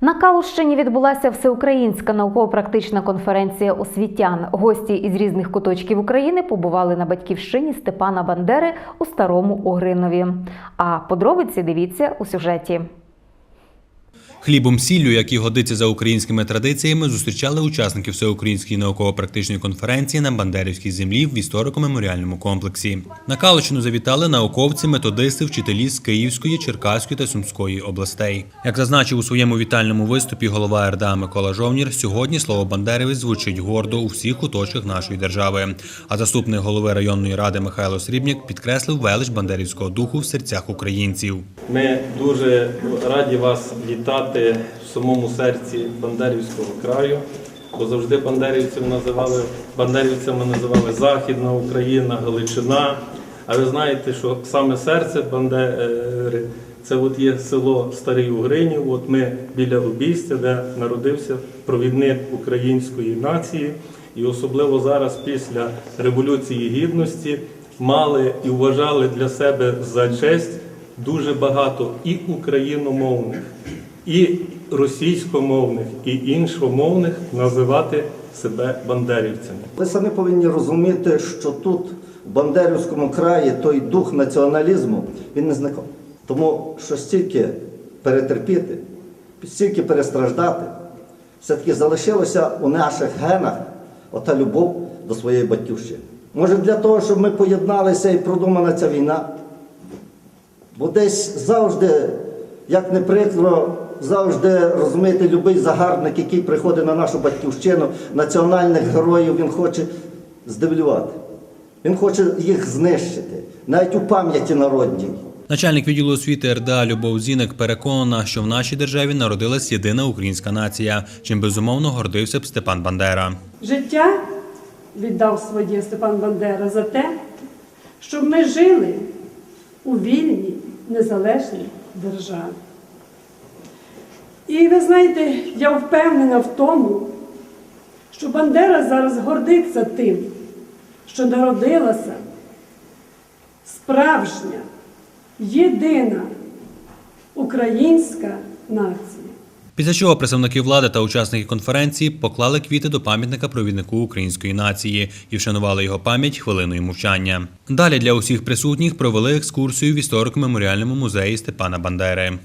На Калущині відбулася всеукраїнська науково-практична конференція освітян. Гості із різних куточків України побували на батьківщині Степана Бандери у Старому Огринові. А подробиці дивіться у сюжеті. Хлібом сіллю, як і годиться за українськими традиціями, зустрічали учасників всеукраїнської науково-практичної конференції на Бандерівській землі в історико-меморіальному комплексі. На Каличину завітали науковці, методисти, вчителі з Київської, Черкаської та Сумської областей. Як зазначив у своєму вітальному виступі голова РДА Микола Жовнір, сьогодні слово Бандерівець звучить гордо у всіх куточках нашої держави. А заступник голови районної ради Михайло Срібняк підкреслив велич бандерівського духу в серцях українців. Ми дуже раді вас вітати в самому серці Бандерівського краю, бо завжди бандерівців називали бандерівцями називали Західна Україна, Галичина. А ви знаєте, що саме серце Бандери це от є село Старий Угринів. От ми біля обійстя, де народився провідник української нації, і особливо зараз, після Революції Гідності, мали і вважали для себе за честь дуже багато і україномовних, і російськомовних, і іншомовних називати себе бандерівцями. Ви самі повинні розуміти, що тут, в Бандерівському краї, той дух націоналізму, він не зникав. Тому що стільки перетерпіти, стільки перестраждати, все-таки залишилося у наших генах ота любов до своєї батьківщини. Може, для того, щоб ми поєдналися і продумана ця війна, Бо десь завжди, як не прикро, завжди розумієте, любий загарбник, який приходить на нашу батьківщину, національних героїв, він хоче здивлювати. Він хоче їх знищити, навіть у пам'яті народній. Начальник відділу освіти РДА Любов Зінек переконана, що в нашій державі народилась єдина українська нація, чим безумовно гордився б Степан Бандера. Життя віддав своє Степан Бандера за те, щоб ми жили у вільній, незалежній державі. І ви знаєте, я впевнена в тому, що Бандера зараз гордиться тим, що народилася справжня, єдина українська нація. Після чого представники влади та учасники конференції поклали квіти до пам'ятника провіднику української нації і вшанували його пам'ять хвилиною мовчання. Далі для усіх присутніх провели екскурсію в історико-меморіальному музеї Степана Бандери.